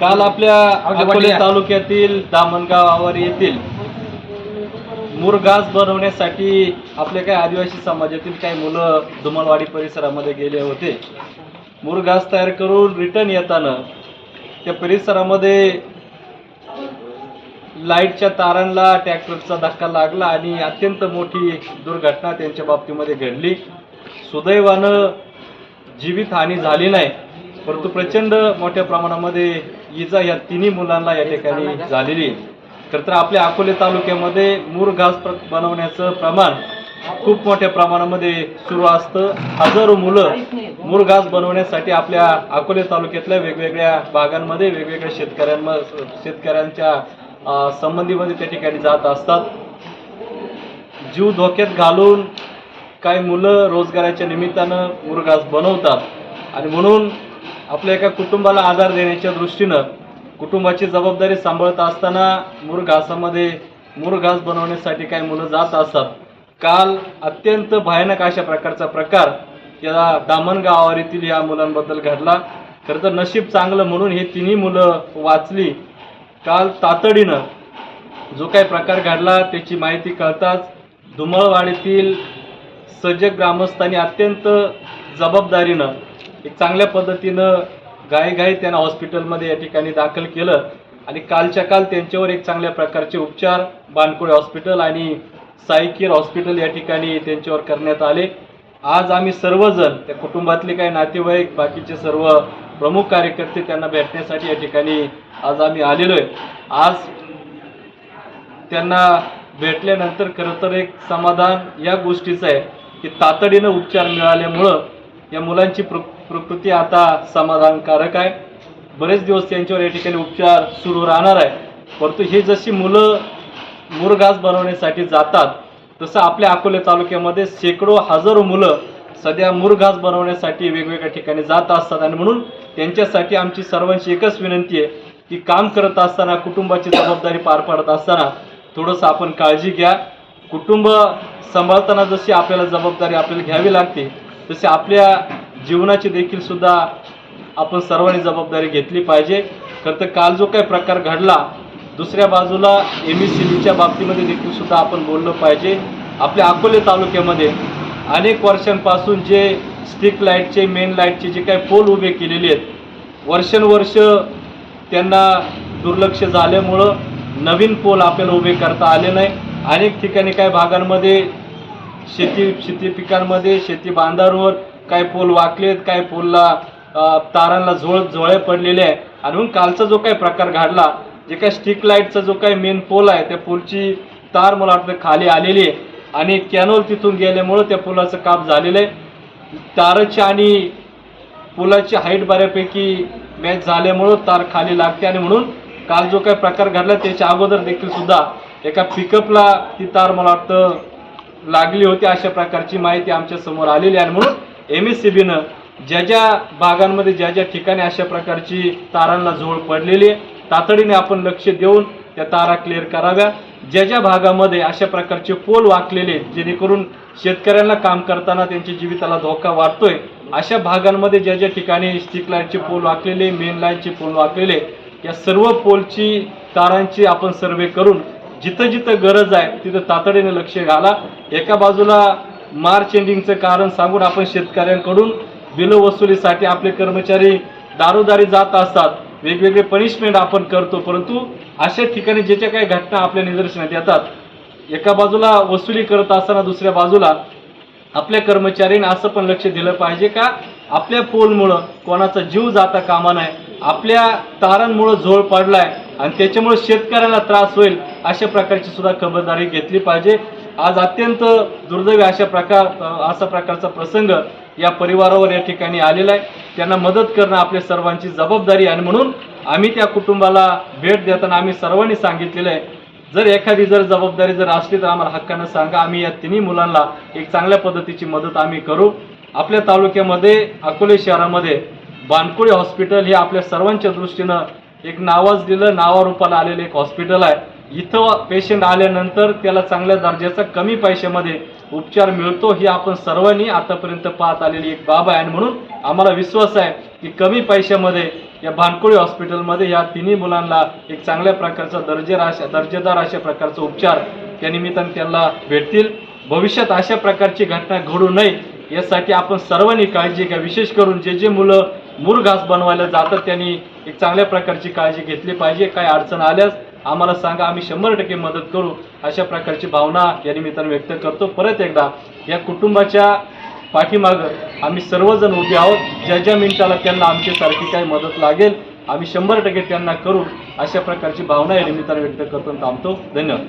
काल आपल्या अकोले तालुक्यातील दामणगाव आवार येथील मुरघास बनवण्यासाठी आपल्या काही आदिवासी समाजातील काही मुलं धुमालवाडी परिसरामध्ये गेले होते. मुरघास तयार करून रिटर्न येताना त्या परिसरामध्ये लाईटच्या तारांना ट्रॅक्टरचा धक्का लागला आणि अत्यंत मोठी दुर्घटना त्यांच्या बाबतीमध्ये घडली. सुदैवानं जीवितहानी झाली नाही. परंतु प्रचंड मोठ्या प्रमाणामध्ये इजा या तिन्ही मुलांना या ठिकाणी झालेली आहे. खरं तर आपल्या अकोले तालुक्यामध्ये मूर घास बनवण्याचं प्रमाण खूप मोठ्या प्रमाणामध्ये सुरू असतं. हजारो मुलं मूर घास बनवण्यासाठी आपल्या अकोले तालुक्यातल्या वेगवेगळ्या भागांमध्ये वेगवेगळ्या शेतकऱ्यांम शेतकऱ्यांच्या संबंधीमध्ये त्या ठिकाणी जात असतात. जीव धोक्यात घालून काही मुलं रोजगाराच्या निमित्तानं मुरघास बनवतात. आणि म्हणून आपल्या एका कुटुंबाला आधार देण्याच्या दृष्टीनं कुटुंबाची जबाबदारी सांभाळत असताना मुरघासामध्ये मुरघास बनवण्यासाठी काही मुलं जात असतात. काल अत्यंत भयानक अशा प्रकारचा प्रकार या दामणगाव आवारीतील या मुलांबद्दल घडला. खरं तर नशीब चांगलं म्हणून हे तिन्ही मुलं वाचली. काल तातडीनं जो काही प्रकार घडला त्याची माहिती कळताच धुमळवाडीतील सजग ग्रामस्थांनी अत्यंत जबाबदारीनं एक चांगल्या पद्धतीनं घाईघाई त्यांना हॉस्पिटलमध्ये या ठिकाणी दाखल केलं. आणि कालच्या काल त्यांच्यावर एक चांगल्या प्रकारचे उपचार बानकुळे हॉस्पिटल आणि साईकेअर हॉस्पिटल या ठिकाणी त्यांच्यावर करण्यात आले. आज आम्ही सर्वजण त्या कुटुंबातले काही नातेवाईक बाकीचे सर्व प्रमुख कार्यकर्ते त्यांना भेटण्यासाठी या ठिकाणी आज आम्ही आलेलो आहे. आज त्यांना भेटल्यानंतर खरं तर एक समाधान या गोष्टीचं आहे की तातडीनं उपचार मिळाल्यामुळं या मुलांची प्र प्रकृती आता समाधानकारक आहे. बरेच दिवस त्यांच्यावर या ठिकाणी उपचार सुरू राहणार आहे. परंतु हे जशी मुलं मुरघास बनवण्यासाठी जातात तसं आपल्या अकोले तालुक्यामध्ये शेकडो हजारो मुलं सध्या मुरघास बनवण्यासाठी वेगवेगळ्या ठिकाणी जात असतात. आणि म्हणून त्यांच्यासाठी आमची सर्वांची एकच विनंती आहे की काम करत असताना कुटुंबाची जबाबदारी पार पाडत असताना थोडंसं आपण काळजी घ्या. कुटुंब सांभाळताना जशी आपल्याला जबाबदारी आपल्याला घ्यावी लागते तशी आपल्या जीवनाची देखील सुद्धा आपण सर्वांनी जबाबदारी घेतली पाहिजे. खरं तर काल जो काही प्रकार घडला दुसऱ्या बाजूला एम एस सी बीच्या बाबतीमध्ये देखील सुद्धा आपण बोललं पाहिजे. आपल्या अकोले तालुक्यामध्ये अनेक वर्षांपासून जे स्टिक लाईटचे मेन लाईटचे जे काही पोल उभे केलेले आहेत वर्षानुवर्ष त्यांना दुर्लक्ष झाल्यामुळं नवीन पोल आपल्याला उभे करता आले नाही. अनेक ठिकाणी काही भागांमध्ये शेती शेती पिकांमध्ये शेती बांधांवर काही पोल वाकलेत काही पोलला तारांना झोळ झोळे पडलेले आहे. आणि म्हणून कालचा जो काही प्रकार घडला जे काही स्टिक लाईटचा जो काही मेन पोल आहे त्या पोलची तार मला वाटतं खाली आलेली आहे. आणि कॅनोल तिथून गेल्यामुळं त्या पुलाचं काप झालेलं आहे. ताराची आणि पुलाची हाईट बऱ्यापैकी मॅच झाल्यामुळं तार खाली लागते. आणि म्हणून काल जो काही प्रकार घडला त्याच्या अगोदर देखील सुद्धा एका पिकअपला ती तार मला वाटतं लागली होती. अशा प्रकारची माहिती आमच्यासमोर आलेली आहे. आणि म्हणून एम एस सी बीनं ज्या ज्या भागांमध्ये ज्या ज्या ठिकाणी अशा प्रकारची तारांना झोळ पडलेली आहे तातडीने आपण लक्ष देऊन त्या तारा क्लिअर कराव्या. ज्या ज्या भागामध्ये अशा प्रकारचे पोल वाकलेले जेणेकरून शेतकऱ्यांना काम करताना त्यांच्या जीविताला धोका वाढतोय अशा भागांमध्ये ज्या ज्या ठिकाणी स्टिक लाईनचे पोल वाकलेले मेन लाईनचे पोल वाकलेले या सर्व पोलची तारांची आपण सर्वे करून जिथं जिथं गरज आहे तिथं तातडीने लक्ष घाला. एका बाजूला मार्च एंडिंगचं कारण सांगून आपण शेतकऱ्यांकडून बिल वसुलीसाठी आपले कर्मचारी दारोदारी जात असतात. वेगवेगळे पनिशमेंट आपण करतो परंतु अशा ठिकाणी ज्याच्या काही घटना आपल्या निदर्शनात येतात एका बाजूला वसुली करत असताना दुसऱ्या बाजूला आपल्या कर्मचाऱ्यांनी असं पण लक्ष दिलं पाहिजे का आपल्या पोलमुळं कोणाचा जीव जाता कामा नाही आपल्या तारांमुळं झोळ पडलाय आणि त्याच्यामुळे शेतकऱ्याला त्रास होईल अशा प्रकारची सुद्धा खबरदारी घेतली पाहिजे. आज अत्यंत दुर्दैवी अशा प्रकार असा प्रकारचा प्रसंग या परिवारावर या ठिकाणी आलेला आहे. त्यांना मदत करणं आपल्या सर्वांची जबाबदारी आणि म्हणून आम्ही त्या कुटुंबाला भेट देताना आम्ही सर्वांनी सांगितलेलं आहे जर एखादी जर जबाबदारी जर असली तर आम्हाला हक्कानं सांगा आम्ही या तिन्ही मुलांना एक चांगल्या पद्धतीची मदत आम्ही करू. आपल्या तालुक्यामध्ये अकोले शहरामध्ये बानकुळे हॉस्पिटल हे आपल्या सर्वांच्या दृष्टीनं एक नावाजलेलं नावारूपाला आलेलं एक हॉस्पिटल आहे. इथं पेशंट आल्यानंतर त्याला चांगल्या दर्जाचा कमी पैशामध्ये उपचार मिळतो ही आपण सर्वांनी आतापर्यंत पाहत आलेली एक बाब आहे आणि म्हणून आम्हाला विश्वास आहे की कमी पैशामध्ये या भानकोळी हॉस्पिटलमध्ये या तिन्ही मुलांना एक चांगल्या प्रकारचा दर्जेदार अशा दर्जेदार अशा प्रकारचा उपचार त्या निमित्ताने त्यांना भेटतील. भविष्यात अशा प्रकारची घटना घडू नये यासाठी आपण सर्वांनी काळजी घ्या. विशेष करून जे जे मुलं मूर घास बनवायला जातात त्यांनी एक चांगल्या प्रकारची काळजी घेतली पाहिजे. काय अडचण आल्यास आम्हाला सांगा आम्ही शंभर टक्के मदत करू अशा प्रकारची भावना या निमित्तानं व्यक्त करतो. परत एकदा या कुटुंबाच्या पाठीमागं आम्ही सर्वजण उभे आहोत. ज्या ज्या मिनिटाला त्यांना आमच्यासारखी काही मदत लागेल आम्ही शंभर टक्के त्यांना करू अशा प्रकारची भावना या निमित्तानं व्यक्त करतो आणि थांबतो. धन्यवाद.